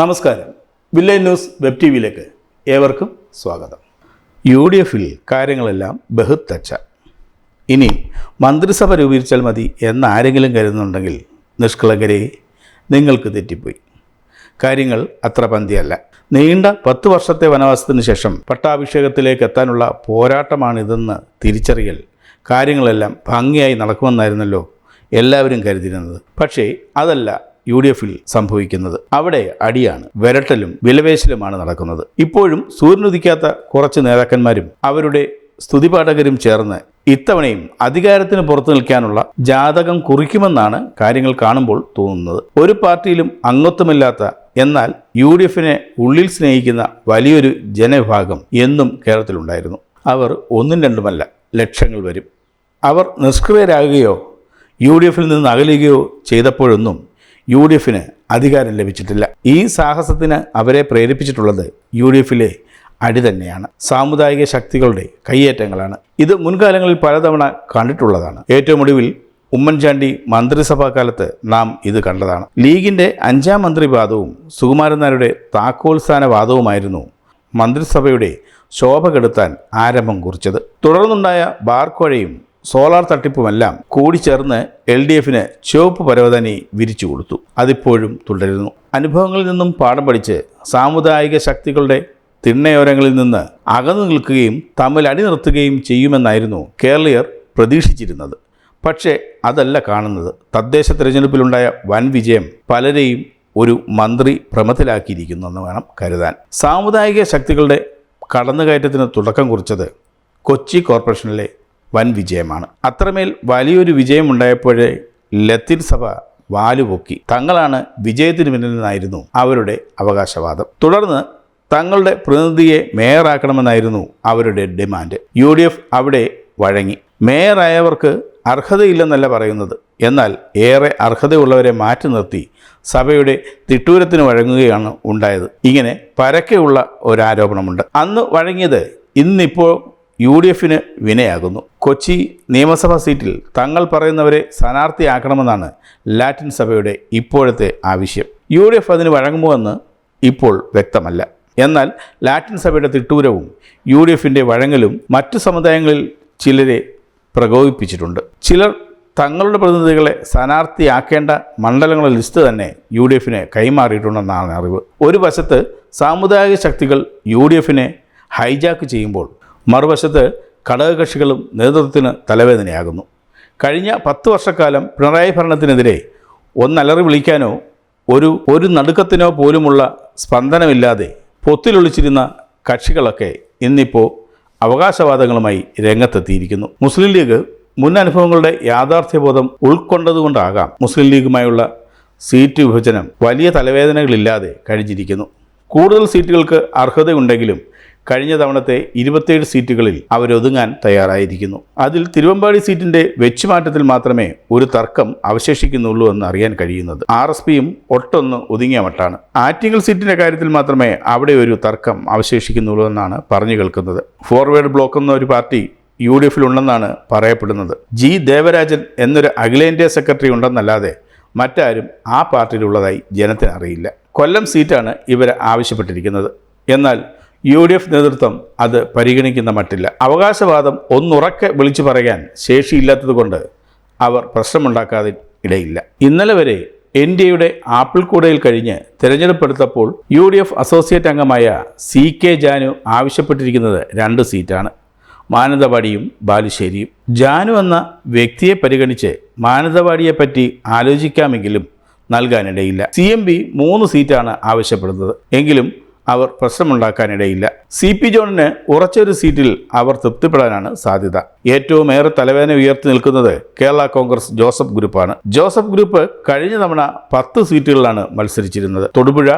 നമസ്കാരം. Village news web T വിയിലേക്ക് ഏവർക്കും സ്വാഗതം. യു ഡി എഫിൽ കാര്യങ്ങളെല്ലാം ബഹുത്തച്ച. ഇനി മന്ത്രിസഭ രൂപീകരിച്ചാൽ മതി എന്നാരെങ്കിലും കരുതുന്നുണ്ടെങ്കിൽ നിഷ്കളങ്കരെ നിങ്ങൾക്ക് തെറ്റിപ്പോയി. കാര്യങ്ങൾ അത്ര പന്തിയല്ല. നീണ്ട പത്ത് വർഷത്തെ വനവാസത്തിന് ശേഷം പട്ടാഭിഷേകത്തിലേക്ക് എത്താനുള്ള പോരാട്ടമാണിതെന്ന് തിരിച്ചറിയൽ കാര്യങ്ങളെല്ലാം ഭംഗിയായി നടക്കുമെന്നായിരുന്നല്ലോ എല്ലാവരും കരുതിയിരുന്നത്. പക്ഷേ അതല്ല യു ഡി എഫിൽ സംഭവിക്കുന്നത്. അവിടെ അടിയാണ് വിരട്ടലും വിലവേശലുമാണ് നടക്കുന്നത്. ഇപ്പോഴും സൂര്യനുദിക്കാത്ത കുറച്ച് നേതാക്കന്മാരും അവരുടെ സ്തുതിപാഠകരും ചേർന്ന് ഇത്തവണയും അധികാരത്തിന് പുറത്തു നിൽക്കാനുള്ള ജാതകം കുറിക്കുമെന്നാണ് കാര്യങ്ങൾ കാണുമ്പോൾ തോന്നുന്നത്. ഒരു പാർട്ടിയിലും അംഗത്വമില്ലാത്ത എന്നാൽ യു ഡി എഫിനെ ഉള്ളിൽ സ്നേഹിക്കുന്ന വലിയൊരു ജനവിഭാഗം എന്നും കേരളത്തിലുണ്ടായിരുന്നു. അവർ ഒന്നും രണ്ടുമല്ല ലക്ഷങ്ങൾ വരും. അവർ നിഷ്ക്രിയരാകുകയോ യു ഡി എഫിൽ നിന്ന് അകലുകയോ ചെയ്തപ്പോഴൊന്നും യു ഡി എഫിന് അധികാരം ലഭിച്ചിട്ടില്ല. ഈ സാഹസത്തിന് അവരെ പ്രേരിപ്പിച്ചിട്ടുള്ളത് യു ഡി എഫിലെ അടി തന്നെയാണ്. സാമുദായിക ശക്തികളുടെ കയ്യേറ്റങ്ങളാണ്. ഇത് മുൻകാലങ്ങളിൽ പലതവണ കണ്ടിട്ടുള്ളതാണ്. ഏറ്റവും ഒടുവിൽ ഉമ്മൻചാണ്ടി മന്ത്രിസഭാ കാലത്ത് നാം ഇത് കണ്ടതാണ്. ലീഗിന്റെ അഞ്ചാം മന്ത്രിവാദവും സുകുമാരൻ നായരുടെ താക്കോൽസ്ഥാന വാദവുമായിരുന്നു മന്ത്രിസഭയുടെ ശോഭ കെടുത്താൻ ആരംഭം കുറിച്ചത്. തുടർന്നുണ്ടായ ബാർക്കോഴയും സോളാർ തട്ടിപ്പുമെല്ലാം കൂടിച്ചേർന്ന് എൽ ഡി എഫിന് ചുവപ്പ് പരവതനി വിരിച്ചു കൊടുത്തു. അതിപ്പോഴും തുടരുന്നു. അനുഭവങ്ങളിൽ നിന്നും പാഠം പഠിച്ച് സാമുദായിക ശക്തികളുടെ തിണ്ണയോരങ്ങളിൽ നിന്ന് അകന്നു നിൽക്കുകയും തമ്മിൽ അടിനിർത്തുകയും ചെയ്യുമെന്നായിരുന്നു കേരളീയർ പ്രതീക്ഷിച്ചിരുന്നത്. പക്ഷേ അതല്ല കാണുന്നത്. തദ്ദേശ തിരഞ്ഞെടുപ്പിലുണ്ടായ വൻ വിജയം പലരെയും ഒരു മന്ത്രി ഭ്രമത്തിലാക്കിയിരിക്കുന്നെന്ന് വേണം കരുതാൻ. സാമുദായിക ശക്തികളുടെ കടന്നുകയറ്റത്തിന് തുടക്കം കുറിച്ചത് കൊച്ചി കോർപ്പറേഷനിലെ വൻ വിജയമാണ്. അത്രമേൽ വലിയൊരു വിജയമുണ്ടായപ്പോഴേ ലത്തീൻ സഭ വാലുപൊക്കി തങ്ങളാണ് വിജയത്തിന് പിന്നിൽ നിന്നായിരുന്നു അവരുടെ അവകാശവാദം. തുടർന്ന് തങ്ങളുടെ പ്രതിനിധിയെ മേയറാക്കണമെന്നായിരുന്നു അവരുടെ ഡിമാൻഡ്. യു ഡി എഫ് അവിടെ വഴങ്ങി. മേയറായവർക്ക് അർഹതയില്ലെന്നല്ല പറയുന്നത്. എന്നാൽ ഏറെ അർഹതയുള്ളവരെ മാറ്റി നിർത്തി സഭയുടെ തിട്ടൂരത്തിന് വഴങ്ങുകയാണ് ഉണ്ടായത്. ഇങ്ങനെ പരക്കെയുള്ള ഒരാരോപണമുണ്ട്. അന്ന് വഴങ്ങിയത് ഇന്നിപ്പോൾ യു ഡി എഫിന് വിനയാകുന്നു. കൊച്ചി നിയമസഭാ സീറ്റിൽ തങ്ങൾ പറയുന്നവരെ സ്ഥാനാർത്ഥിയാക്കണമെന്നാണ് ലാറ്റിൻ സഭയുടെ ഇപ്പോഴത്തെ ആവശ്യം. യു ഡി എഫ് അതിന് വഴങ്ങുമോ എന്ന് ഇപ്പോൾ വ്യക്തമല്ല. എന്നാൽ ലാറ്റിൻ സഭയുടെ തിട്ടൂരവും യു ഡി എഫിന്റെ വഴങ്ങലും മറ്റു സമുദായങ്ങളിൽ ചിലരെ പ്രകോപിപ്പിച്ചിട്ടുണ്ട്. ചിലർ തങ്ങളുടെ പ്രതിനിധികളെ സ്ഥാനാർത്ഥിയാക്കേണ്ട മണ്ഡലങ്ങളുടെ ലിസ്റ്റ് തന്നെ യു ഡി എഫിന് കൈമാറിയിട്ടുണ്ടെന്നാണ് അറിവ്. ഒരു വശത്ത് സാമുദായിക ശക്തികൾ യു ഡി എഫിനെ ഹൈജാക്ക് ചെയ്യുമ്പോൾ മറുവശത്ത് ഘടകകക്ഷികളും നേതൃത്വത്തിന് തലവേദനയാകുന്നു. കഴിഞ്ഞ പത്ത് വർഷക്കാലം പിണറായി ഭരണത്തിനെതിരെ ഒന്നലറി വിളിക്കാനോ ഒരു ഒരു നടുക്കത്തിനോ പോലുമുള്ള സ്പന്ദനമില്ലാതെ പൊത്തിലൊളിച്ചിരുന്ന കക്ഷികളൊക്കെ ഇന്നിപ്പോൾ അവകാശവാദങ്ങളുമായി രംഗത്തെത്തിയിരിക്കുന്നു. മുസ്ലിം ലീഗ് മുൻ അനുഭവങ്ങളുടെ യാഥാർത്ഥ്യബോധം ഉൾക്കൊണ്ടതുകൊണ്ടാകാം മുസ്ലിം ലീഗുമായുള്ള സീറ്റ് വിഭജനം വലിയ തലവേദനകളില്ലാതെ കഴിഞ്ഞിരിക്കുന്നു. കൂടുതൽ സീറ്റുകൾക്ക് അർഹതയുണ്ടെങ്കിലും കഴിഞ്ഞ തവണത്തെ ഇരുപത്തേഴ് സീറ്റുകളിൽ അവരൊതുങ്ങാൻ തയ്യാറായിരിക്കുന്നു. അതിൽ തിരുവമ്പാടി സീറ്റിന്റെ വെച്ചുമാറ്റത്തിൽ മാത്രമേ ഒരു തർക്കം അവശേഷിക്കുന്നുള്ളൂ എന്ന് അറിയാൻ കഴിയുന്നത്. ആർ എസ് പിയും ഒട്ടൊന്ന് ഒതുങ്ങിയ മട്ടാണ്. ആറ്റിങ്ങൽ സീറ്റിന്റെ കാര്യത്തിൽ മാത്രമേ അവിടെ ഒരു തർക്കം അവശേഷിക്കുന്നുള്ളൂ എന്നാണ് പറഞ്ഞു കേൾക്കുന്നത്. ഫോർവേഡ് ബ്ലോക്ക് എന്ന ഒരു പാർട്ടി യു ഡി എഫിലുണ്ടെന്നാണ് പറയപ്പെടുന്നത്. ജി ദേവരാജൻ എന്നൊരു അഖിലേന്ത്യാ സെക്രട്ടറി ഉണ്ടെന്നല്ലാതെ മറ്റാരും ആ പാർട്ടിയിലുള്ളതായി ജനത്തിന് അറിയില്ല. കൊല്ലം സീറ്റാണ് ഇവർ ആവശ്യപ്പെട്ടിരിക്കുന്നത്. എന്നാൽ യു ഡി എഫ് നേതൃത്വം അത് പരിഗണിക്കുന്ന മട്ടില്ല. അവകാശവാദം ഒന്നുറക്കെ വിളിച്ചു പറയാൻ ശേഷിയില്ലാത്തതുകൊണ്ട് അവർ പ്രശ്നമുണ്ടാക്കാതെ ഇടയില്ല ഇന്നലെ വരെ എൻ ഡി എയുടെ ആപ്പിൾ കൂടയിൽ കഴിഞ്ഞ് തിരഞ്ഞെടുപ്പെടുത്തപ്പോൾ യു ഡി എഫ് അസോസിയേറ്റ് അംഗമായ സി കെ ജാനു ആവശ്യപ്പെട്ടിരിക്കുന്നത് രണ്ട് സീറ്റാണ്. മാനന്തവാടിയും ബാലുശ്ശേരിയും. ജാനു എന്ന വ്യക്തിയെ പരിഗണിച്ച് മാനന്തവാടിയെപ്പറ്റി ആലോചിക്കാമെങ്കിലും നൽകാനിടയില്ല. സി എം ബി മൂന്ന് സീറ്റാണ് ആവശ്യപ്പെടുന്നത്. എങ്കിലും അവർ പ്രശ്നമുണ്ടാക്കാനിടയില്ല. സി പി ജോണിന് ഉറച്ചൊരു സീറ്റിൽ അവർ തൃപ്തിപ്പെടാനാണ് സാധ്യത. ഏറ്റവും ഏറെ തലവേദന ഉയർത്തി നിൽക്കുന്നത് കേരള കോൺഗ്രസ് ജോസഫ് ഗ്രൂപ്പാണ്. ജോസഫ് ഗ്രൂപ്പ് കഴിഞ്ഞ തവണ പത്ത് സീറ്റുകളിലാണ് മത്സരിച്ചിരുന്നത്. തൊടുപുഴ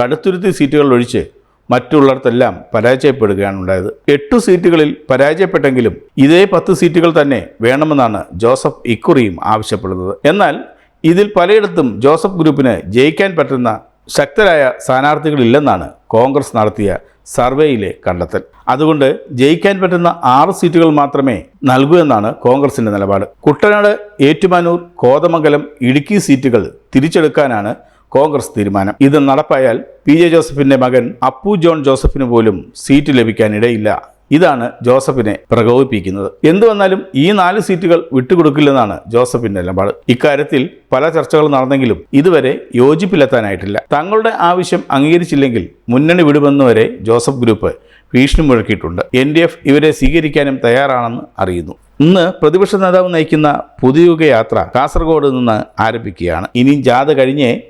കടുത്തുരുത്തി സീറ്റുകൾ ഒഴിച്ച് മറ്റുള്ളിടത്തെല്ലാം പരാജയപ്പെടുകയാണ് ഉണ്ടായത്. എട്ടു സീറ്റുകളിൽ പരാജയപ്പെട്ടെങ്കിലും ഇതേ പത്ത് സീറ്റുകൾ തന്നെ വേണമെന്നാണ് ജോസഫ് ഇക്കുറിയും ആവശ്യപ്പെടുന്നത്. എന്നാൽ ഇതിൽ പലയിടത്തും ജോസഫ് ഗ്രൂപ്പിന് ജയിക്കാൻ പറ്റുന്ന ശക്തരായ സ്ഥാനാർത്ഥികളില്ലെന്നാണ് കോൺഗ്രസ് നടത്തിയ സർവേയിലെ കണ്ടെത്തൽ. അതുകൊണ്ട് ജയിക്കാൻ പറ്റുന്ന ആറ് സീറ്റുകൾ മാത്രമേ നൽകൂ എന്നാണ് കോൺഗ്രസിന്റെ നിലപാട്. കുട്ടനാട് ഏറ്റുമാനൂർ കോതമംഗലം ഇടുക്കി സീറ്റുകൾ തിരിച്ചെടുക്കാനാണ് കോൺഗ്രസ് തീരുമാനം. ഇത് നടപ്പായാൽ പി ജെ ജോസഫിന്റെ മകൻ അപ്പു ജോൺ ജോസഫിന് പോലും സീറ്റ് ലഭിക്കാനിടയില്ല. ഇതാണ് ജോസഫിനെ പ്രകോപിപ്പിക്കുന്നത്. എന്തു വന്നാലും ഈ നാല് സീറ്റുകൾ വിട്ടുകൊടുക്കില്ലെന്നാണ് ജോസഫിന്റെ നിലപാട്. ഇക്കാര്യത്തിൽ പല ചർച്ചകൾ നടന്നെങ്കിലും ഇതുവരെ യോജിപ്പിലെത്താനായിട്ടില്ല. തങ്ങളുടെ ആവശ്യം അംഗീകരിച്ചില്ലെങ്കിൽ മുന്നണി വിടുമെന്നുവരെ ജോസഫ് ഗ്രൂപ്പ് ഭീഷണി മുഴക്കിയിട്ടുണ്ട്. എൻ ഡി എഫ് ഇവരെ സ്വീകരിക്കാനും തയ്യാറാണെന്ന് അറിയുന്നു. ഇന്ന് പ്രതിപക്ഷ നേതാവ് നയിക്കുന്ന പുതുയുഗ യാത്ര കാസർഗോഡ് നിന്ന് ആരംഭിക്കുകയാണ്. ഇനി ജാഥ കഴിഞ്ഞേ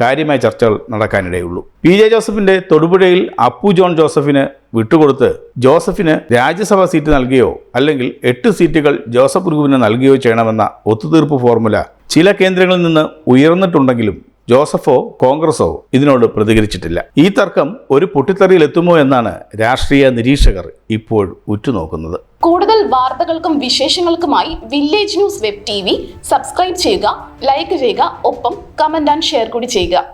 കാര്യമായ ചർച്ചകൾ നടക്കാനിടയുള്ളൂ. പി. ജെ. ജോസഫിന്റെ തൊടുപുഴയിൽ അപ്പു ജോൺ ജോസഫിന് വിട്ടുകൊടുത്ത് ജോസഫിന് രാജ്യസഭാ സീറ്റ് നൽകുകയോ അല്ലെങ്കിൽ എട്ട് സീറ്റുകൾ ജോസഫ് ഗ്രൂപ്പിന് നൽകുകയോ ചെയ്യണമെന്ന ഒത്തുതീർപ്പ് ഫോർമുല ചില കേന്ദ്രങ്ങളിൽ നിന്ന് ഉയർന്നിട്ടുണ്ടെങ്കിലും ജോസഫോ കോൺഗ്രസോ ഇതിനോട് പ്രതികരിച്ചിട്ടില്ല. ഈ തർക്കം ഒരു പൊട്ടിത്തെറിയിലെത്തുമോ എന്നാണ് രാഷ്ട്രീയ നിരീക്ഷകർ ഇപ്പോൾ ഉറ്റുനോക്കുന്നത്. കൂടുതൽ വാർത്തകൾക്കും വിശേഷങ്ങൾക്കുമായി village news web T subscribe ചെയ്യുക ലൈക്ക് ചെയ്യുക ഒപ്പം കമന്റ് ആൻഡ് ഷെയർ കൂടി ചെയ്യുക.